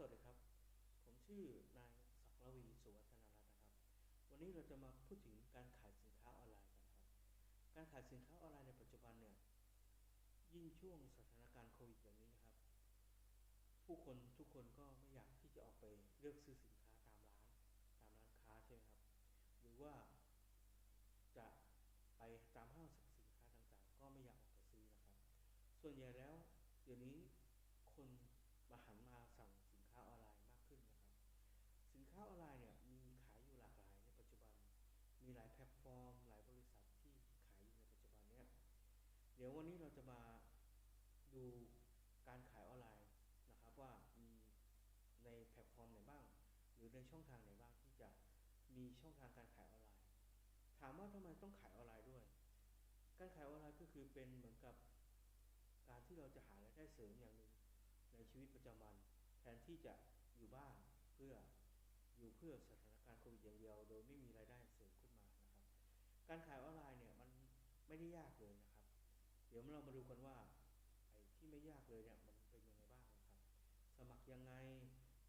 สวัสดีครับ ผมชื่อนายศักระวีสุวัฒนรัตน์นะครับ วันนี้เราจะมาพูดถึงการขายสินค้าออนไลน์กันครับ การขายสินค้าออนไลน์ในปัจจุบันเนี่ย ยิ่งช่วงสถานการณ์โควิดอย่างนี้นะครับ ผู้คนทุกคนก็ไม่อยากที่จะออกไปเลือกซื้อสินค้าตามร้าน ตามร้านค้าใช่ไหมครับ หรือว่า จะไปตามห้างสรรพสินค้าต่างๆ ก็ไม่อยากออกไปซื้อนะครับ ส่วนใหญ่แล้วเดี๋ยวนี้ ดูการขายออนไลน์นะครับว่ามีในแพลตฟอร์มไหนบ้าง หรือในช่องทางไหนบ้างที่จะมีช่องทางการขายออนไลน์ ถามว่าทำไมต้องขายออนไลน์ด้วย การขายออนไลน์ก็คือเป็นเหมือนกับการที่เราจะหารายได้เสริมอย่างหนึ่งในชีวิตประจำวัน แทนที่จะอยู่บ้านเพื่ออยู่เพื่อสถานการณ์โควิดอย่างเดียว โดยไม่มีรายได้เสริมขึ้นมานะครับ การขายออนไลน์เนี่ยมันไม่ได้ยากเลยนะครับ เดี๋ยวเรามาดูกันว่า ยากเลยเนี่ยมันเป็นยังไงบ้างครับ สมัครยังไง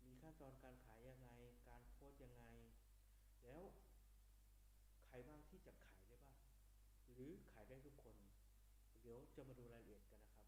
มีขั้นตอนการขายยังไง การโพสต์ยังไง แล้วใครบ้างที่จะขายได้บ้าง หรือขายได้ทุกคน เดี๋ยวจะมาดูรายละเอียดกันนะครับ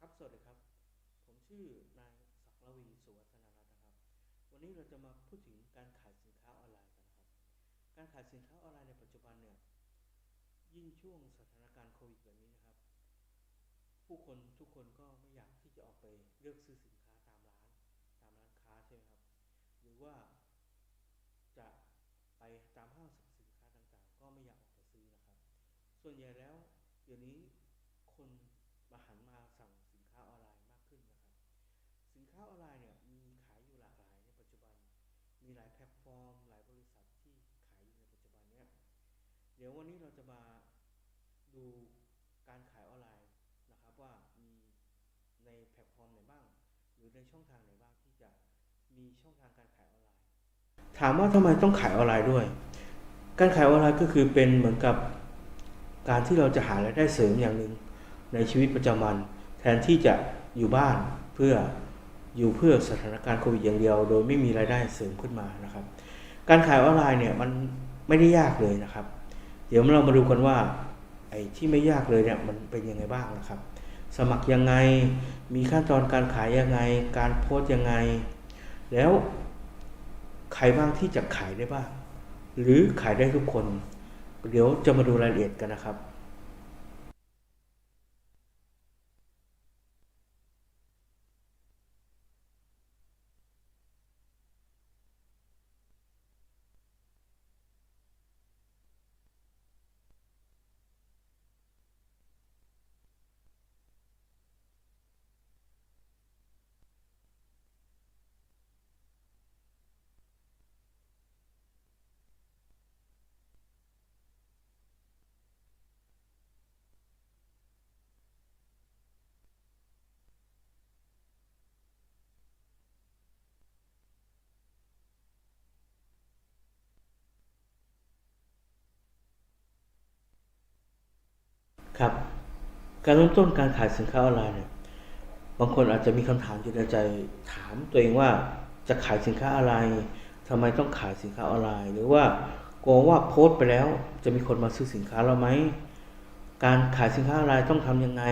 ครับ สวัสดีครับ ผมชื่อนายศักดิ์ระวีสุวัฒนรัตน์นะครับ วันนี้เราจะมาพูดถึงการขายสินค้าออนไลน์กันนะครับ การขายสินค้าออนไลน์ในปัจจุบันเนี่ย ยิ่งช่วงสถานการณ์โควิดแบบนี้นะครับ ผู้คนทุกคนก็ไม่อยากที่จะออกไปเลือกซื้อสินค้าตามร้าน ตามร้านค้าใช่ไหมครับ หรือว่าจะไปตามห้างสรรพสินค้าต่างๆ ก็ไม่อยากออกไปซื้อนะครับ ส่วนใหญ่แล้วเดี๋ยวนี้คนมาหันมาสั่งสินค้าออนไลน์มากขึ้นนะครับ สิน ค้าออนไลน์เนี่ยมีขายอยู่หลากหลายในปัจจุบัน มีหลายแพลตฟอร์ม หลายบริษัทที่ขายอยู่ในปัจจุบันเนี้ยเดี๋ยววันนี้เราจะมาดูการขายออนไลน์นะครับว่ามีในแพลตฟอร์มไหนบ้าง หรือในช่องทางไหนบ้างที่จะมีช่องทางการขายออนไลน์ ถามว่าทำไมต้องขายออนไลน์ด้วย การขายออนไลน์ก็คือเป็นเหมือนกับการที่เราจะหารายได้เสริมอย่างหนึ่งในชีวิตประจำวัน แทนที่จะอยู่บ้านเพื่อ อยู่เพื่อสถานการณ์โควิดอย่างเดียว โดยไม่มีรายได้เสริมขึ้นมานะครับ การขายออนไลน์เนี่ยมันไม่ได้ยากเลยนะครับ เดี๋ยวเรามาดูกันว่าไอ้ที่ไม่ยากเลยเนี่ยมันเป็นยังไงบ้างนะครับ สมัครยังไงมีขั้นตอนการขายยังไง การโพสต์ยังไง แล้วใครบ้างที่จะขายได้บ้าง หรือขายได้ทุกคน เดี๋ยวจะมาดูรายละเอียดกันนะครับ ครับ การเริ่มต้นการขายสินค้าออนไลน์เนี่ยบางคนอาจจะมีคำถามอยู่ในใจถามตัวเองว่าจะขายสินค้าอะไรทำไมต้องขายสินค้าออนไลน์ หรือว่ากลัวว่าโพสต์ไปแล้ว จะมีคนมาซื้อสินค้าเราไหมการขายสินค้าออนไลน์ต้องทำยังไง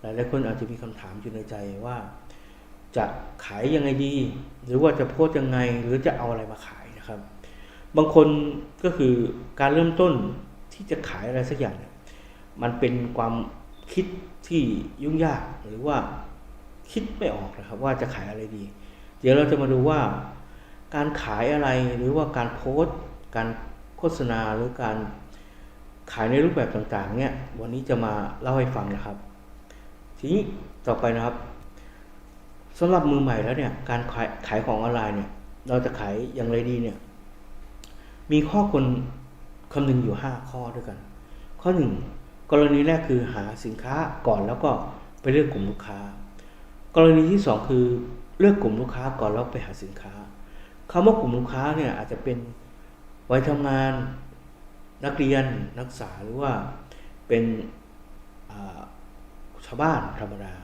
หลายๆคนอาจจะมีคำถามอยู่ในใจว่า จะขายยังไงดี หรือว่าจะโพสต์ยังไงหรือจะเอาอะไรมาขายนะครับ บางคนก็คือการเริ่มต้นที่จะขายอะไรสักอย่างเนี่ย มันเป็นความคิดที่ยุ่งยากหรือว่าคิดไม่ออกนะครับ ว่าจะขายอะไรดี เดี๋ยวเราจะมาดูว่า การขายอะไรหรือว่าการโพสต์ การโฆษณาหรือการขายในรูปแบบต่างๆ เนี่ยวันนี้จะมาเล่าให้ฟังนะครับ ทีนี้ต่อไปนะครับสำหรับมือใหม่แล้วเนี่ยการขายขายของออนไลน์เนี่ยเราจะขายอย่างไรดีเนี่ยมีข้อควรคำนึงอยู่ 5 ข้อด้วยกัน ข้อ 1 กรณีแรกคือหาสินค้าก่อนแล้วก็ไปเลือกกลุ่มลูกค้า กรณีที่ 2 คือเลือกกลุ่มลูกค้าก่อนแล้วไปหาสินค้าคำว่ากลุ่มลูกค้าเนี่ยอาจจะเป็นวัยทำงาน นักเรียนนักศึกษาหรือว่าเป็นชาวบ้านธรรมดา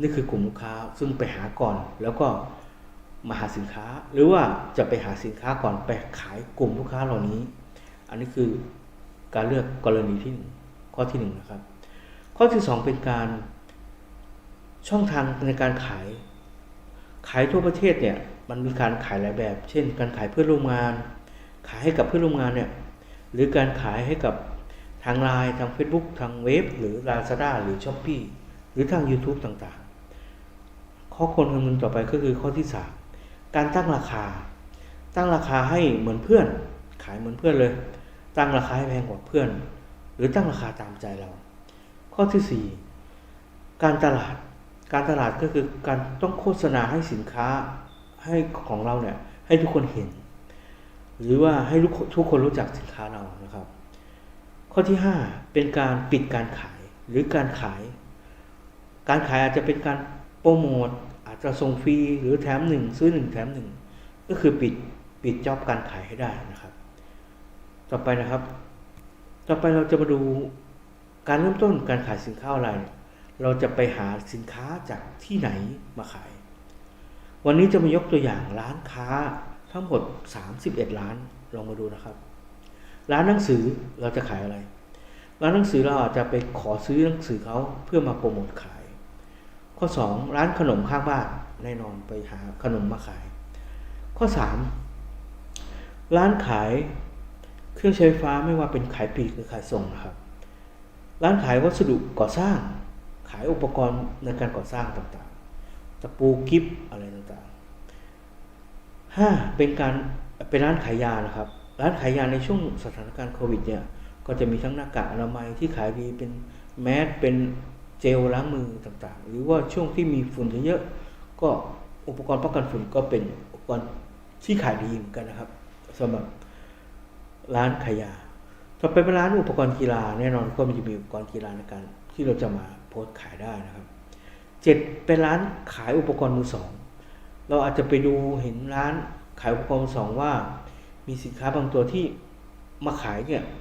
นี่คือกลุ่มลูกค้าซึ่งไปหาก่อนแล้วก็มาหาสินค้า หรือว่าจะไปหาสินค้าก่อนไปขายกลุ่มลูกค้าเหล่านี้ อันนี้คือการเลือกกรณีที่หนึ่ง ข้อที่หนึ่งนะครับ ข้อที่สองเป็นการช่องทางในการขาย ขายทั่วประเทศเนี่ยมันมีการขายหลายแบบ เช่น การขายเพื่อนร่วมงาน ขายให้กับเพื่อนร่วมงานเนี่ยหรือการขายให้กับทางไลน์ทาง Facebook ทางเว็บหรือ Lazada หรือ s h อ p e e หรือทาง YouTube ต่างๆ ข้อควรคำนึงต่อไปก็คือข้อที่ 3 การตั้งราคา ตั้งราคาให้เหมือนเพื่อน ขายเหมือนเพื่อนเลย ตั้งราคาให้แพงกว่าเพื่อน หรือตั้งราคาตามใจเรา ข้อที่ 4 การตลาดการตลาดก็คือการต้องโฆษณาให้สินค้าให้ของเราเนี่ยให้ทุกคนเห็น หรือว่าให้ทุกคนรู้จักสินค้าเรานะครับ ข้อที่ 5 เป็นการปิดการขายหรือการขาย การขายอาจจะเป็นการโปรโมทอาจจะส่งฟรีหรือแถมหนึ่งซื้อหนึ่งแถมหนึ่งก็คือปิดปิดจอบการขายให้ได้นะครับ ต่อไปนะครับ ต่อไปเราจะมาดูการเริ่มต้นการขายสินค้าออนไลน์เนี่ยเราจะไปหาสินค้าจากที่ไหนมาขาย วันนี้จะมายกตัวอย่างร้านค้าทั้งหมด 31 ร้านลองมาดูนะครับ ร้านหนังสือเราจะขายอะไร ร้านหนังสือเราอาจจะไปขอซื้อหนังสือเขาเพื่อมาโปรโมทขาย ข้อ 2 ร้านขนมข้างบ้านแน่นอนไปหาขนมมาขาย ข้อ 3 ร้านขาย เครื่องใช้ไฟฟ้าไม่ว่าเป็นขายปลีกหรือขายส่งนะครับ ร้านขายวัสดุก่อสร้าง ขายอุปกรณ์ในการก่อสร้างต่างๆ ตะปูกิฟอะไรต่างๆ 5. เป็นการเป็นร้านขายยานะครับ ร้านขายยาในช่วงสถานการณ์โควิดเนี่ยก็จะมีทั้งหน้ากากอนามัยที่ขายดีเป็นแมสเป็นเจลล้างมือต่างๆ หรือว่าช่วงที่มีฝุ่นเยอะๆก็อุปกรณ์ป้องกันฝุ่นก็เป็นอุปกรณ์ที่ขายดีเหมือนกันนะครับสำหรับ ร้านขายยาต่อไปเป็นร้านอุปกรณ์กีฬาแน่นอนก็มันจะมีอุปกรณ์กีฬาในการที่เราจะมาโพสต์ขายได้นะครับเจ็ดเป็นร้านขายอุปกรณ์มือสองเราอาจจะไปดูเห็นร้านขายอุปกรณ์มือสองว่า มีสินค้าบางตัวที่มาขายเนี่ย